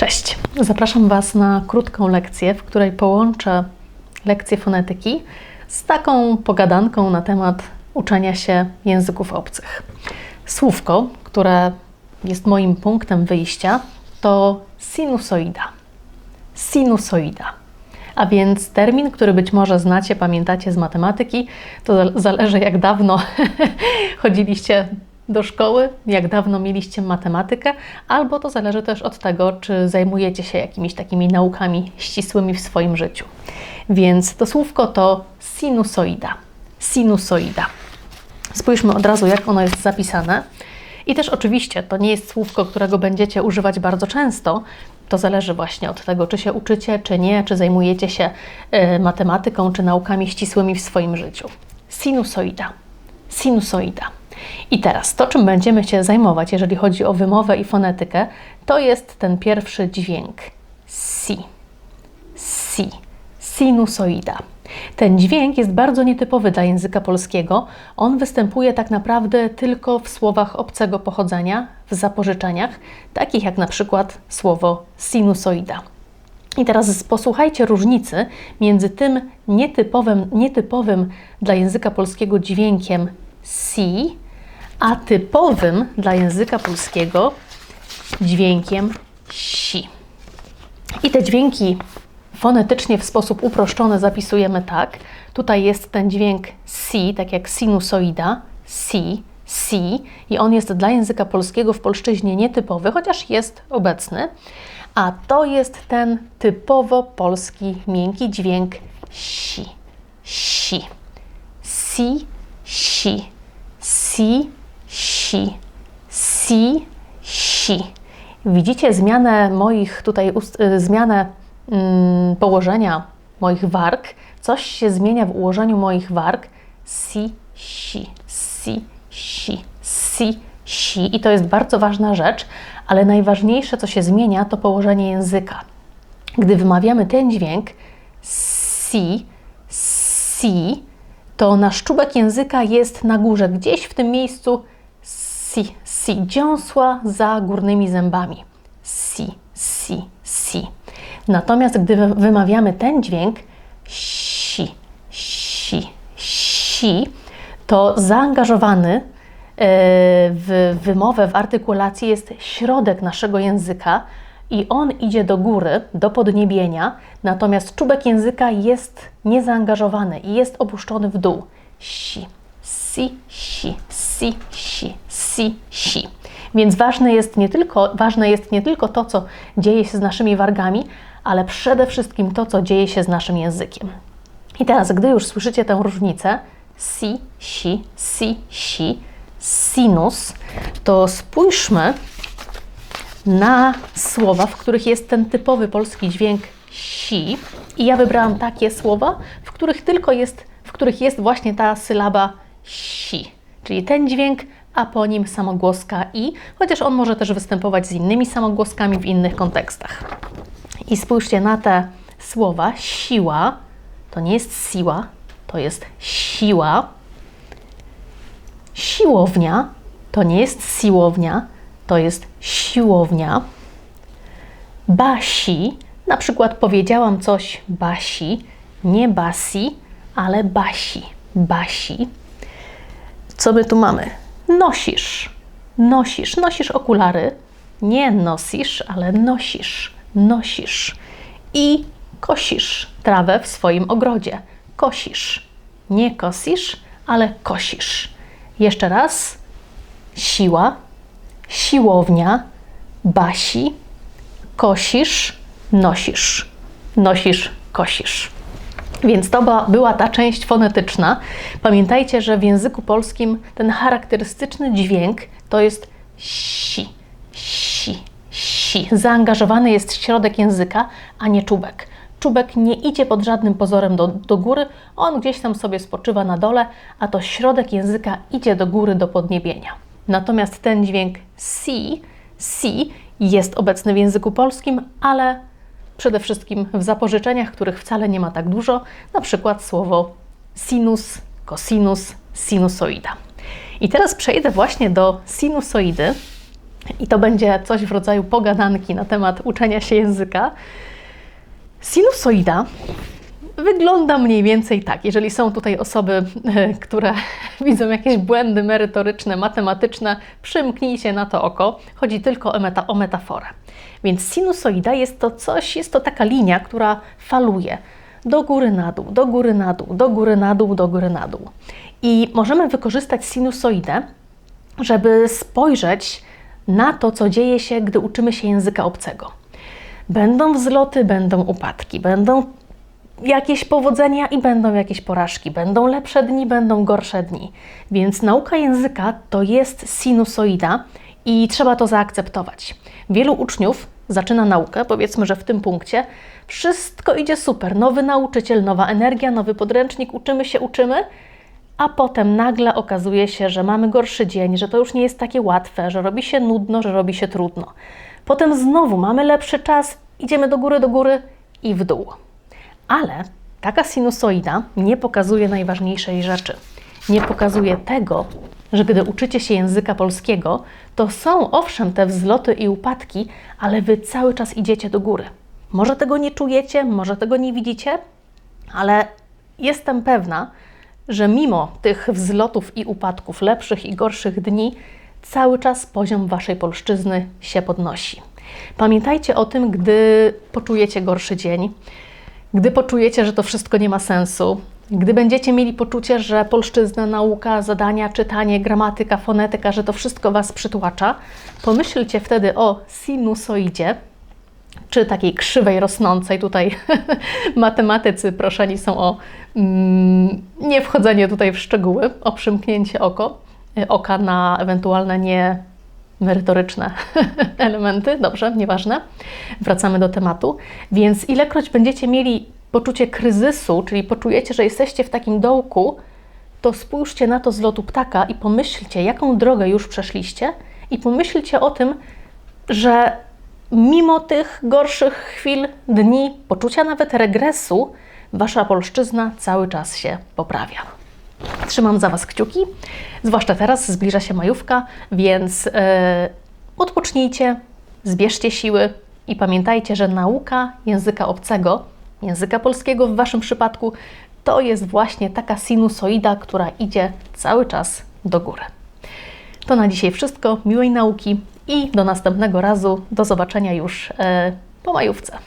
Cześć! Zapraszam Was na krótką lekcję, w której połączę lekcję fonetyki z taką pogadanką na temat uczenia się języków obcych. Słówko, które jest moim punktem wyjścia, to sinusoida. Sinusoida. A więc termin, który być może znacie, pamiętacie z matematyki, to zależy jak dawno chodziliście do szkoły, jak dawno mieliście matematykę, albo to zależy też od tego, czy zajmujecie się jakimiś takimi naukami ścisłymi w swoim życiu. Więc to słówko to sinusoida. Sinusoida. Spójrzmy od razu, jak ono jest zapisane. I też oczywiście to nie jest słówko, którego będziecie używać bardzo często. To zależy właśnie od tego, czy się uczycie, czy nie, czy zajmujecie się y, matematyką, czy naukami ścisłymi w swoim życiu. Sinusoida. Sinusoida. I teraz to, czym będziemy się zajmować, jeżeli chodzi o wymowę i fonetykę, to jest ten pierwszy dźwięk si. Si. Sinusoida. Ten dźwięk jest bardzo nietypowy dla języka polskiego. On występuje tak naprawdę tylko w słowach obcego pochodzenia, w zapożyczeniach, takich jak na przykład słowo sinusoida. I teraz posłuchajcie różnicy między tym nietypowym, nietypowym dla języka polskiego dźwiękiem si, a typowym dla języka polskiego dźwiękiem si. I te dźwięki fonetycznie w sposób uproszczony zapisujemy tak. Tutaj jest ten dźwięk si, tak jak sinusoida, si, si, i on jest dla języka polskiego w polszczyźnie nietypowy, chociaż jest obecny. A to jest ten typowo polski miękki dźwięk si, si, si, si, si, si, si, si. Widzicie zmianę moich tutaj, y, zmianę mm, położenia moich warg. Coś się zmienia w ułożeniu moich warg. Si, si, si, si, si, si. I to jest bardzo ważna rzecz, ale najważniejsze, co się zmienia, to położenie języka. Gdy wymawiamy ten dźwięk si, si, to nasz czubek języka jest na górze, gdzieś w tym miejscu si, si, dziąsła za górnymi zębami. Si, si, si. Natomiast gdy wymawiamy ten dźwięk si, si, si, to zaangażowany e, w wymowę, w artykulację jest środek naszego języka i on idzie do góry, do podniebienia, natomiast czubek języka jest niezaangażowany i jest opuszczony w dół. Si, si, si, si, si, si, si. Więc ważne jest, nie tylko, ważne jest nie tylko to, co dzieje się z naszymi wargami, ale przede wszystkim to, co dzieje się z naszym językiem. I teraz, gdy już słyszycie tę różnicę si, si, si, si, sinus, to spójrzmy na słowa, w których jest ten typowy polski dźwięk si. I ja wybrałam takie słowa, w których tylko jest, w których jest właśnie ta sylaba si, czyli ten dźwięk, a po nim samogłoska i, chociaż on może też występować z innymi samogłoskami w innych kontekstach. I spójrzcie na te słowa. Siła to nie jest siła, to jest siła. Siłownia to nie jest siłownia, to jest siłownia. Basi, na przykład powiedziałam coś basi, nie basi, ale basi, basi. Co my tu mamy? Nosisz, nosisz, nosisz okulary, nie nosisz, ale nosisz, nosisz. I kosisz trawę w swoim ogrodzie. Kosisz, nie kosisz, ale kosisz. Jeszcze raz. Siła, siłownia, basi, kosisz, nosisz. Nosisz, kosisz. Więc to była ta część fonetyczna. Pamiętajcie, że w języku polskim ten charakterystyczny dźwięk to jest si, si, si. Zaangażowany jest środek języka, a nie czubek. Czubek nie idzie pod żadnym pozorem do, do góry, on gdzieś tam sobie spoczywa na dole, a to środek języka idzie do góry, do podniebienia. Natomiast ten dźwięk si, si jest obecny w języku polskim, ale przede wszystkim w zapożyczeniach, których wcale nie ma tak dużo, na przykład słowo sinus, cosinus, sinusoida. I teraz przejdę właśnie do sinusoidy I to będzie coś w rodzaju pogadanki na temat uczenia się języka. Sinusoida wygląda mniej więcej tak. Jeżeli są tutaj osoby, e, które widzą jakieś błędy merytoryczne, matematyczne, przymknijcie na to oko. Chodzi tylko o, meta, o metaforę. Więc sinusoida jest to coś, jest to taka linia, która faluje do góry na dół, do góry na dół, do góry na dół, do góry na dół. I możemy wykorzystać sinusoidę, żeby spojrzeć na to, co dzieje się, gdy uczymy się języka obcego. Będą wzloty, będą upadki, będą jakieś powodzenia i będą jakieś porażki. Będą lepsze dni, będą gorsze dni. Więc nauka języka to jest sinusoida i trzeba to zaakceptować. Wielu uczniów zaczyna naukę, powiedzmy, że w tym punkcie wszystko idzie super. Nowy nauczyciel, nowa energia, nowy podręcznik, uczymy się, uczymy, a potem nagle okazuje się, że mamy gorszy dzień, że to już nie jest takie łatwe, że robi się nudno, że robi się trudno. Potem znowu mamy lepszy czas, idziemy do góry, do góry i w dół. Ale taka sinusoida nie pokazuje najważniejszej rzeczy. Nie pokazuje tego, że gdy uczycie się języka polskiego, to są owszem te wzloty i upadki, ale wy cały czas idziecie do góry. Może tego nie czujecie, może tego nie widzicie, ale jestem pewna, że mimo tych wzlotów i upadków, lepszych i gorszych dni, cały czas poziom waszej polszczyzny się podnosi. Pamiętajcie o tym, gdy poczujecie gorszy dzień, gdy poczujecie, że to wszystko nie ma sensu, gdy będziecie mieli poczucie, że polszczyzna, nauka, zadania, czytanie, gramatyka, fonetyka, że to wszystko Was przytłacza, pomyślcie wtedy o sinusoidzie, czy takiej krzywej rosnącej. Tutaj matematycy proszeni są o mm, nie wchodzenie tutaj w szczegóły, o przymknięcie oko, oka na ewentualne nie merytoryczne elementy, dobrze, nieważne. Wracamy do tematu. Więc ilekroć będziecie mieli poczucie kryzysu, czyli poczujecie, że jesteście w takim dołku, to spójrzcie na to z lotu ptaka i pomyślcie, jaką drogę już przeszliście, i pomyślcie o tym, że mimo tych gorszych chwil, dni, poczucia nawet regresu, wasza polszczyzna cały czas się poprawia. Trzymam za Was kciuki, zwłaszcza teraz zbliża się majówka, więc yy, odpocznijcie, zbierzcie siły i pamiętajcie, że nauka języka obcego, języka polskiego w Waszym przypadku, to jest właśnie taka sinusoida, która idzie cały czas do góry. To na dzisiaj wszystko. Miłej nauki i do następnego razu. Do zobaczenia już yy, po majówce.